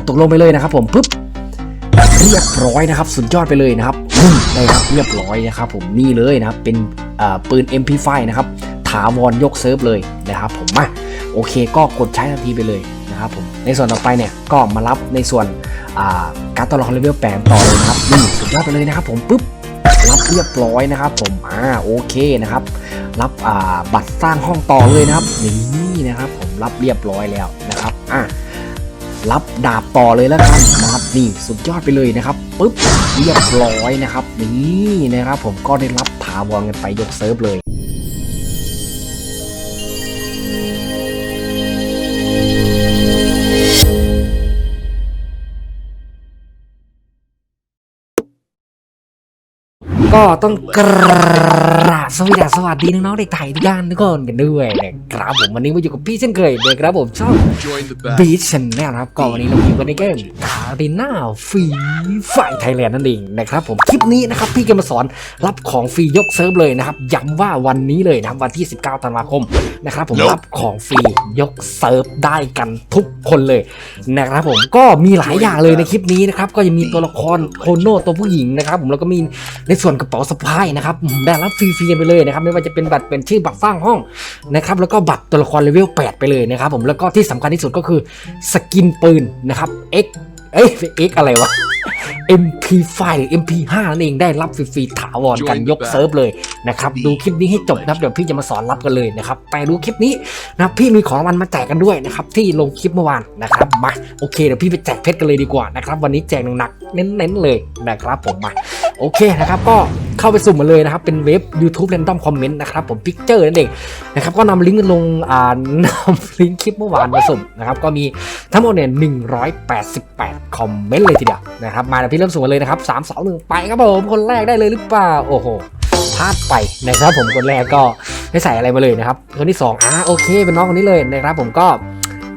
ดตกลงไปเลยนะครับ ผมปุ๊บเรียบร้อยนะครับ สุดยอดไปเลยนะครับได้ครับเรียบร้อยนะครับ ผมนี่เลยนะครับ เป็นปืน MP5 นะครับถาวรยกเซิร์ฟเลยนะครับ ผมมาโอเคก็กดใช้ทันทีไปเลยนะครับผมในส่วนต่อไปเนี่ยก็มารับในส่วนการดตัวละครเลเวลแปดต่อเลยนะครับนี่สุดยอดไปเลยนะครับ ผมปุ๊บรับเรียบร้อยนะครับ ผมอ่าโอเคนะครับ รับบัตรสร้างห้องต่อเลยนะครับนี่นะครับ ผมรับเรียบร้อยแล้วนะครับอะ รับดาบต่อเลยแล้วกันนะครับนี่สุดยอดไปเลยนะครับปุ๊บเรียบร้อยนะครับนี่นะครับผมก็ได้รับถาวรกันไปยกเซิร์ฟเลยก็ต้องกรา สวัสดีสวัสดีน้องๆเด็กไทยทุกท่านทุกคนกันด้วยนะครับผมวันนี้มาอยู่กับพี่เช่นเคยนะครับผมช่อง Join the battle. บีชแนลนะครับก็วันนี้เราอยู่กันในเกมคาริน่าฟรีไฟไทยแลนด์นั่นเองนะครับผมคลิปนี้นะครับพี่จะมาสอนรับของฟรียกเซิร์ฟเลยนะครับย้ำว่าวันนี้เลยนะครับวันที่ 19ธันวาคมนะครับผม Nope รับของฟรียกเซิร์ฟได้กันทุกคนเลยนะครับผมก็มีหลายอย่างเลยในคลิปนี้นะครับก็จะมีตัวละครโคโนตัวผู้หญิงนะครับผมแล้วก็มีในส่วนกระเป๋าสะพายนะครับอืมได้รับฟรีๆไปเลยนะครับไม่ว่าจะเป็นบัตรเป็นชื่อบัตรสร้างห้องนะครับแล้วก็บัตรตัวละครเลเวล8 ไปเลยนะครับผมแล้วก็ที่สำคัญที่สุดก็คือสกินปืนนะครับ X เอ้ย X อะไรวะ MP5 หรือ MP5 นั่นเองได้รับฟรีๆถาวรกันยกเซิร์ฟเลยนะครับดูคลิปนี้ให้จบนะครับเดี๋ยวพี่จะมาสอนรับกันเลยนะครับไปดูคลิปนี้นะครับพี่มีของรางวัลมาแจกกันด้วยนะครับที่ลงคลิปเมื่อวานนะครับมาโอเคเดี๋ยวพี่ไปแจกเพชรกันเลยดีกว่านะครับวันนี้แจกหนักๆเน้นๆเลยนะครับผมมาโอเคนะครับก็ เข้าไปสุ่มมาเลยนะครับ เป็นเว็บ YouTube Random Comment นะครับผมพิกเจอร์นั่นเองนะครับก็นำลิงก์ลงอ่านำลิงก์คลิปเมื่อวานมาสุ่มนะครับก็มีทั้งหมดเนี่ย188 คอมเมนต์เลยทีเดียวนะครับมาเดี๋ยวพี่เริ่มสุ่มกันเลยนะครับ3 2 1ไปครับผมคนแรกได้เลยหรือเปล่าโอ้โหพลาดไปนะครับผมคนแรกก็ไม่ใส่อะไรมาเลยนะครับคนที่สองอ่าโอเคเป็นน้องคนนี้เลยนะครับผมก็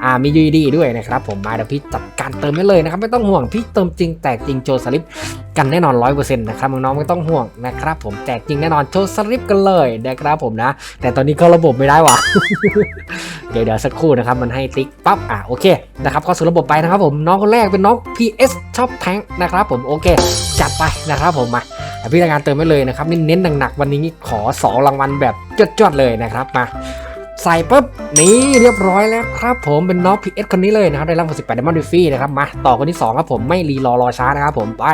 อ่ามี UED ด้วยนะครับผมมาเดี๋ยวพี่จัดการเติมให้เลยนะครับไม่ต้องห่วงพี่เติมจริงแตกจริงโจสลิปกันแน่นอน100%นต์นะครับน้องไม่ต้องห่วงนะครับผมแจกจริงแน่นอนโจสลิปกันเลยนะครับผมนะ แต่ตอนนี้เข้าระบบไม่ได้ว่ะเดี๋ยวเดี๋ยวสักครู่นะครับมันให้ติ๊กปั๊บอะโอเคนะครับเข้าสู่ระบบไปนะครับผมน้องคนแรกเป็นน้อง PS ชอบแทงนะครับผมโอเค จัดไปนะครับผมมาพี่รายงานเติมไว้เลยนะครับเน้นๆหนักๆวันนี้ขอ 2 รางวัลแบบจดๆเลยนะครับมา ใส่ปุ๊บนี่เรียบร้อยแล้วครับผมเป็นน้องพีเอสคนนี้เลยนะครับได้รางวัล18 Diamond d ฟ f ีนะครับมาต่อคนที่ 2 ครับผมไม่รีรอรอช้านะครับผมไป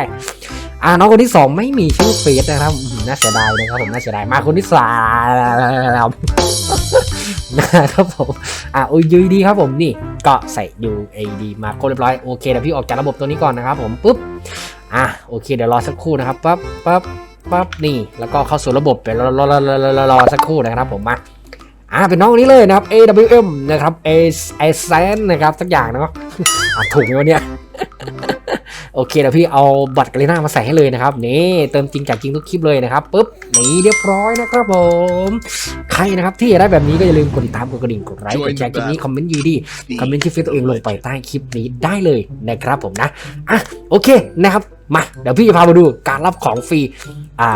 อ่าน้องคนที่ 2 ไม่มีชื่อเฟซนะครับน่าเสียดายนะครับผมน่าเสียดายมาคนที่สามนะครับผมอ่าอุยยูดีครับผมนี่ก็ใส่ UAD มาโครบเรียบร้อยโอเคเดี๋ยวพี่ออกจากระบบตัวนี้ก่อนนะครับผมปุ๊บอะโอเคเดี๋ยวรอสักครู่นะครับปั๊บปั๊บปั๊บนี่ แล้วก็เข้าสู่ระบบไปรอรอรอรอรอสักครู่นะครับผมมา อ่าเป็นน้องคนนี้เลยนะครับ AWM นะครับ A A s a n นะครับสักอย่างนะอะถูกไหมวะเนี่ยโอเคเดี๋ยวพี่เอาบัตรกาลิน่ามาใส่ให้เลยนะครับนี่เติมจริงจากจริงทุกคลิปเลยนะครับปุ๊บนี่เรียบร้อยนะครับผม ใครนะครับที่อยากได้แบบนี้ก็อย่าลืมกดติดตามกดกระดิ่งกดไลค์กดแชร์คลิปนี้คอมเมนต์ยูดีคอมเมนต์ที่เฟซตัวเองลงไปใต้คลิปนี้ได้เลยนะครับผมนะอะโอเคนะครับมาเดี๋ยวพี่จะพามาดูการรับของฟรีอ่า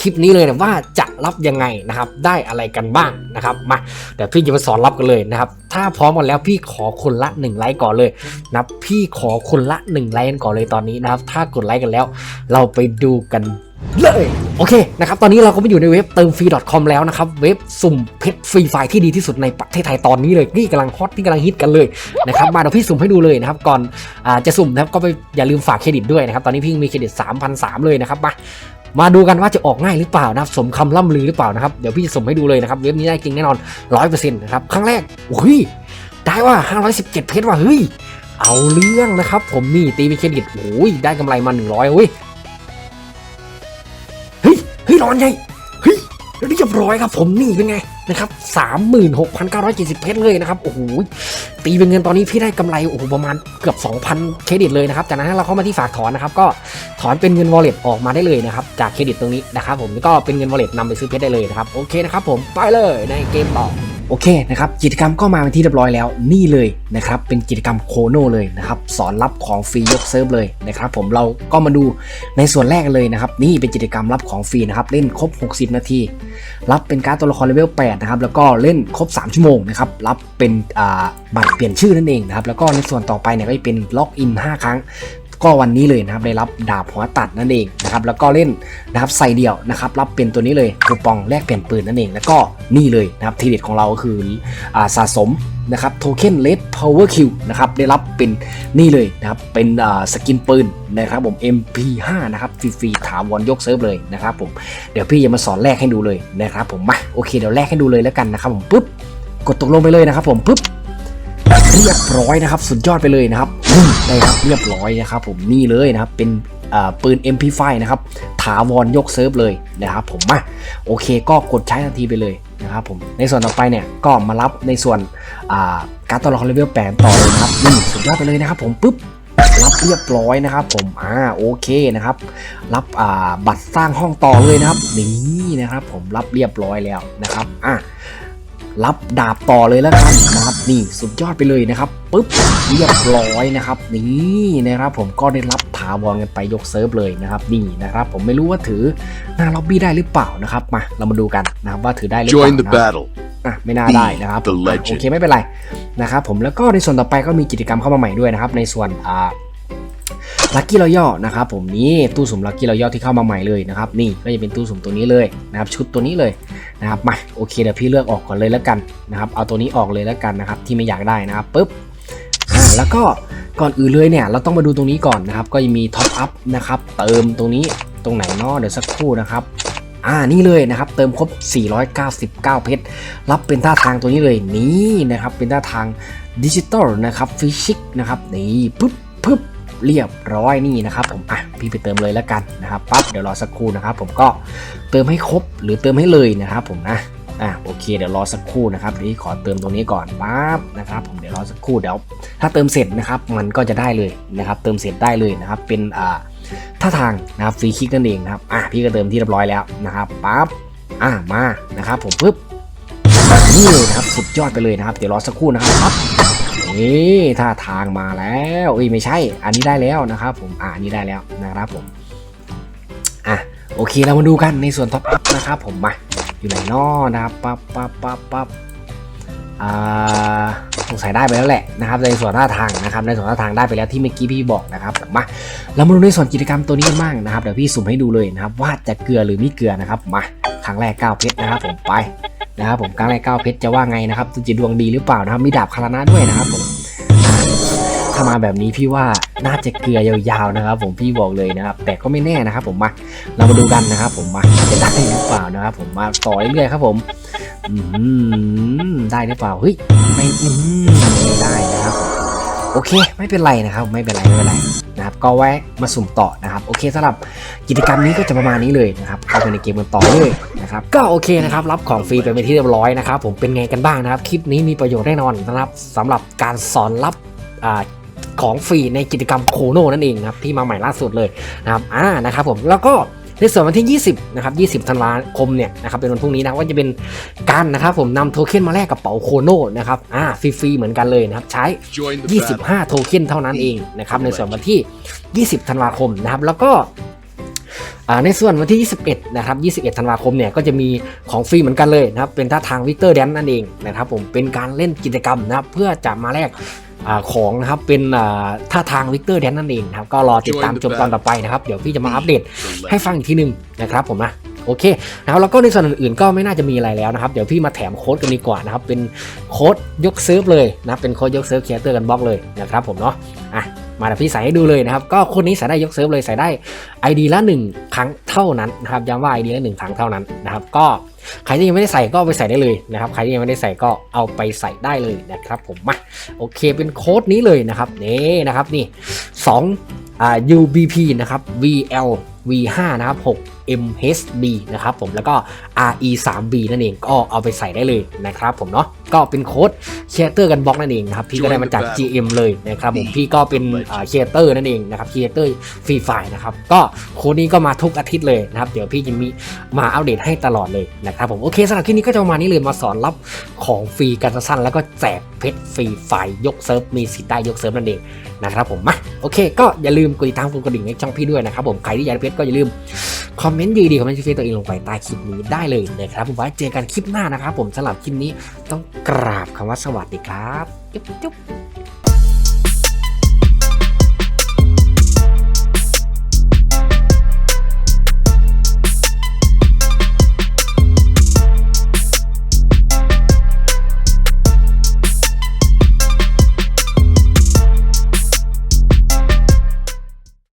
คลิปนี้เลยนะว่าจะรับยังไงนะครับ ได้อะไรกันบ้างนะครับมาเดี๋ยวพี่จะมาสอนรับกันเลยนะครับ ถ้าพร้อมกันแล้วพี่ขอคนละ1ไลค์ก่อนเลยนับพี่ขอคนละ1ไลค์กันก่อนเลยตอนนี้นะครับ ถ้ากดไลค์กันแล้ว เราไปดูกันเลยโอเคนะครับตอนนี้เราก็มาอยู่ในเว็บเติมฟรี .com แล้วนะครับเว็บสุ่มเพชรฟรีไฟล์ที่ดีที่สุดในประเทศไทยตอนนี้เลยนี่กำลังฮอตที่กำลังฮิตกันเลยนะครับมาเดี๋ยวพี่สุ่มให้ดูเลยนะครับก่อนอจะสุ่มนะครับก็ไปอย่าลืมฝากเครดิตด้วยนะครับตอนนี้พี่มีเครดิต 3,003เลยนะครับมา มาดูกันว่าจะออกง่ายหรือเปล่านะครับสมคำล่ำลือหรือเปล่านะครับเดี๋ยวพี่จะสุ่มให้ดูเลยนะครับเว็บนี้ได้จริงแน่นอน100%นะครับครั้งแรกอุ้ยได้ว่า 517 เพชรว่ะเฮ้ยเอาเรื่องนะครับ ผมนี่ตีไปเครดิตโอ้ยได้กำไรมา 100เว้ยเฮ้ยเฮ้ยร้อนใหญ่ เรียบร้อยครับผมนี่เป็นไงนะครับสามหมื่นหกพันเก้าร้อยเจ็ดสิบเพชรเลยนะครับโอ้โหตีเป็นเงินตอนนี้พี่ได้กำไรโอ้โหประมาณเกือบ2,000เครดิตเลยนะครับจากนั้นเราเข้ามาที่ฝากถอนนะครับก็ถอนเป็นเงินวอลเล็ตออกมาได้เลยนะครับจากเครดิตตรงนี้นะครับผมก็เป็นเงินวอลเล็ตนำไปซื้อเพชรได้เลยนะครับโอเคนะครับผมไปเลยในเกมต่อ โอเคนะครับกิจกรรมก็มาเป็นที่เรียบร้อยแล้วนี่เลยนะครับเป็นกิจกรรมโคโนเลยนะครับสอนรับของฟรียกเซิร์ฟเลยนะครับผมเราก็มาดูในส่วนแรกเลยนะครับนี่เป็นกิจกรรมรับของฟรีนะครับเล่นครบ 60 นาที รับเป็นการ์ดตัวละครเลเวล8นะครับแล้วก็เล่นครบ 3 ชั่วโมงนะครับรับเป็นบัตรเปลี่ยนชื่อนั่นเองนะครับแล้วก็ในส่วนต่อไปเนี่ยก็จะเป็นล็อกอิน 5 ครั้ง ก็วันนี้เลยนะครับได้รับดาบหัวตัดนั่นเองนะครับแล้วก็เล่นนะครับใส่เดี่ยวนะครับรับเป็นตัวนี้เลยคูปองแลกเปลี่ยนปืนนั่นเอง แล้วก็นี่เลยนะครับทีเด็ดของเราก็คืออาสะสมนะครับโทเค็นเลดพาวเวอร์คิวนะครับได้รับเป็นนี่เลยนะครับเป็นสกินปืนนะครับผม MP5 นะครับฟรีๆถาวรยกเซิร์ฟเลยนะครับผมเดี๋ยวพี่จะมาสอนแลกให้ดูเลยนะครับผมมาโอเคเดี๋ยวแลกให้ดูเลยแล้วกันนะครับผมปุ๊บกดตกลงไปเลยนะครับผมปุ๊บเรียบร้อยนะครับ สุดยอดไปเลยนะครับ ได้ครับเรียบร้อยนะครับผมนี่เลยนะครับเป็นอ่าปืน MP5 นะครับถาวรยกเซิร์ฟเลยนะครับผมมาโอเคก็กดใช้ทันทีไปเลยนะครับผมในส่วนต่อไปเนี่ยก็มารับในส่วนการตัวละครเลเวลแปดต่อเลยนะครับนี่สุดยอดไปเลยนะครับผมปุ๊บรับเรียบร้อยนะครับผมอ่าโอเคนะครับ รับอ่าบัตรสร้างห้องต่อเลยนะครับนี่นะครับผมรับเรียบร้อยแล้วนะครับอะ รับดาบต่อเลยแล้วกันนะครับนี่สุดยอดไปเลยนะครับปุ๊บเรียบร้อยนะครับ นี่นะครับผมก็ได้รับถาวรกันไปยกเซิร์ฟเลยนะครับนี่นะครับ ผมไม่รู้ว่าถือหน้าล็อบบี้ได้หรือเปล่านะครับมาเรามาดูกันนะครับว่าถือได้หรือเปล่า Join the นะครับ battle. อะไม่น่าได้นะครับ The อะ legend โอเคไม่เป็นไรนะครับผมแล้วก็ในส่วนต่อไปก็มีกิจกรรมเข้ามาใหม่ด้วยนะครับ ในส่วนอ่า ลัคกี้รอย่อนะครับผมนี่ตู้สุ่มลัคกี้รอย่อที่เข้ามาใหม่เลยนะครับนี่ก็จะเป็นตู้สุ่มตัวนี้เลยนะครับชุดตัวนี้เลยนะครับมาโอเคเดี๋ยวพี่เลือกออกก่อนเลยแล้วกันนะครับเอาตัวนี้ออกเลยแล้วกันนะครับที่ไม่อยากได้นะครับปุ๊บอ่าแล้วก็ก่อนอื่นเลยเนี่ยเราต้องมาดูตรงนี้ก่อนนะครับก็จะมีท็อปอัพนะครับเติมตรงนี้ตรงไหนเนาะเดี๋ยวสักครู่นะครับอ่านี่เลยนะครับเติมครบ 499 เพชรรับเป็นท่าทางตัวนี้เลยนี่นะครับเป็นท่าทางดิจิตอลนะครับฟิชิกนะครับนี่ปึ๊บปึ๊บ เรียบร้อยนี่นะครับผมอะพี่ไปเติมเลยแล้วกันนะครับปั๊บเดี๋ยวรอสักครู่นะครับผมก็เติมให้ครบหรือเติมให้เลยนะครับผมนะอะโอเคเดี๋ยวรอสักครู่นะครับพี่ขอเติมตรงนี้ก่อนปั๊บนะครับผมเดี๋ยวรอสักครู่เดี๋ยวถ้าเติมเสร็จนะครับมันก็จะได้เลยนะครับเติมเสร็จได้เลยนะครับเป็นอ่าท่าทางนะครับฟรีคิกนั่นเองนะครับอะพี่ก็เติมที่เรียบร้อยแล้วนะครับปั๊บอะมานะครับผมปึ๊บนี่เลยนะครับสุดยอดไปเลยนะครับเดี๋ยวรอสักครู่นะครับ นี่ท่าทางมาแล้วเอ้ยไม่ใช่ อันนี้ได้แล้วนะครับผมอ่านี่ได้แล้วนะครับผมอะโอเคเรามาดูกันในส่วนท็อปอัพนะครับผมมาอยู่ไหนนอนะครับปั๊บปั๊บปั๊บปั๊บอ่าสงสัยได้ไปแล้วแหละนะครับในส่วนท่าทางนะครับในส่วนท่าทางได้ไปแล้วที่เมื่อกี้พี่บอกนะครับผมมาเรามาดูในส่วนกิจกรรมตัวนี้กันบ้างนะครับเดี๋ยวพี่สุ่มให้ดูเลยนะครับว่าจะเกลือหรือไม่เกลือนะครับมาครั้งแรก9เพชรนะครับผมไป นะครับผมครั้งแรก9เพชรจะว่าไงนะครับจะดวงดีหรือเปล่านะครับ มีดาบคารนะด้วยนะครับผมถ้ามาแบบนี้พี่ว่าน่าจะเกลือยาวๆนะครับ ผมพี่บอกเลยนะครับ แต่ก็ไม่แน่นะครับผมมาเรามาดูกันนะครับ ผมมาจะได้หรือเปล่านะครับ ผมมาต่อเรื่อยๆครับผมอืมได้หรือเปล่าเฮ้ยไม่ไม่ได้นะครับผม โอเค ไม่เป็นไรนะครับ ไม่เป็นไรไม่เป็นไรนะครับ ก็แวะมาสุ่มต่อนะครับ โอเคสำหรับกิจกรรมนี้ก็จะประมาณนี้เลยนะครับเข้าไปในเกมกันต่อเลยนะครับ ก็โอเคนะครับ รับของฟรีไปเป็นที่เรียบร้อยนะครับ ผมเป็นไงกันบ้างนะครับ คลิปนี้มีประโยชน์แน่นอนนะครับสำหรับการสอนรับอ่าของฟรีในกิจกรรมโคโนนั่นเองครับที่มาใหม่ล่าสุดเลยนะครับอ่านะครับผมแล้วก็ ในส่วนวันที่ 20นะครับ20ธันวาคมเนี่ยนะครับเป็นวันพรุ่งนี้นะว่าจะเป็นการนะครับผมนำโทเค็นมาแลกกระเป๋าโคโนนะครับอ่าฟรีๆเหมือนกันเลยนะครับใช้ Join the battle. 25 โทเค็นเท่านั้นเองนะครับในส่วนวันที่ 20ธันวาคมนะครับแล้วก็อ่าในส่วนวันที่ 21 นะครับ 21 ธันวาคมเนี่ยก็จะมีของฟรีเหมือนกันเลยนะครับ เป็นท่าทางวิกเตอร์แดนนั่นเองนะครับผม เป็นการเล่นกิจกรรมนะครับเพื่อจะมาแลกอา ของนะครับเป็นอ่าท่าทางวิกเตอร์แดนนั่นเองนะครับก็รอติดตามชมตอนต่อไปนะครับ เดี๋ยวพี่จะมาอัปเดต The ให้ legend. ฟังอีกทีหนึ่งนะครับผมนะโอเคนะครับแล้วก็ในส่วนอื่นๆก็ไม่น่าจะมีอะไรแล้วนะครับ เดี๋ยวพี่มาแถมโค้ดกันดีกว่านะครับ เป็นโค้ดยกเซิร์ฟเลยนะเป็นโค้ดยกเซิร์ฟเคเตอร์กันบล็อกเลยนะครับผมเนาะอะ มาเดี๋ยวพี่ใส่ให้ดูเลยนะครับ ก็คนนี้ใส่ได้ยกเซิร์ฟเลยใส่ได้ ID ละ 1 ครั้งเท่านั้นนะครับย้ำว่า ID ละ 1 ครั้งเท่านั้นนะครับก็ใครที่ยังไม่ได้ใส่ก็ไปใส่ได้เลยนะครับใครที่ยังไม่ได้ใส่ก็เอาไปใส่ได้เลยนะครับผมมาโอเคเป็นโค้ดนี้เลยนะครับนี่นะครับนี่2อ่า UBP นะครับ VL V5 นะครับ 6 MHB นะครับผมแล้วก็ RE3B นั่นเองก็เอาไปใส่ได้เลยนะครับผมเนาะก็เป็นโค้ดเชียร์เตอร์กันบล็อกนั่นเองนะครับพี่ก็ได้มาจาก GM เลยนะครับผมพี่ก็เป็นเชียร์เตอร์นั่นเองนะครับเชียร์เตอร์ฟรีไฟนะครับก็โค้ดนี้ก็มาทุกอาทิตย์เลยนะครับเดี๋ยวพี่จะมีมาอัปเดตให้ตลอดเลยนะครับผมโอเคสำหรับคลิปนี้ก็จะประมาณนี้เลยมาสอนรับของฟรีกันสั้นๆแล้วก็แจกเพชรฟรีไฟยกเซิร์ฟมีสิทธิ์ได้ยกเซิร์ฟนั่นเอง นะครับผมมาโอเค ก็อย่าลืมกดติดตามกดกระดิ่งในช่องพี่ด้วยนะครับผมใครที่อยากเพชรก็อย่าลืมคอมเมนต์ดีๆคอมเมนต์ชื่อตัวเองลงไปใต้คลิปนี้ได้เลยนะครับผมไว้เจอกันคลิปหน้านะครับผมสำหรับคลิปนี้ต้องกราบคำว่าสวัสดีครับจุ๊บจุ๊บ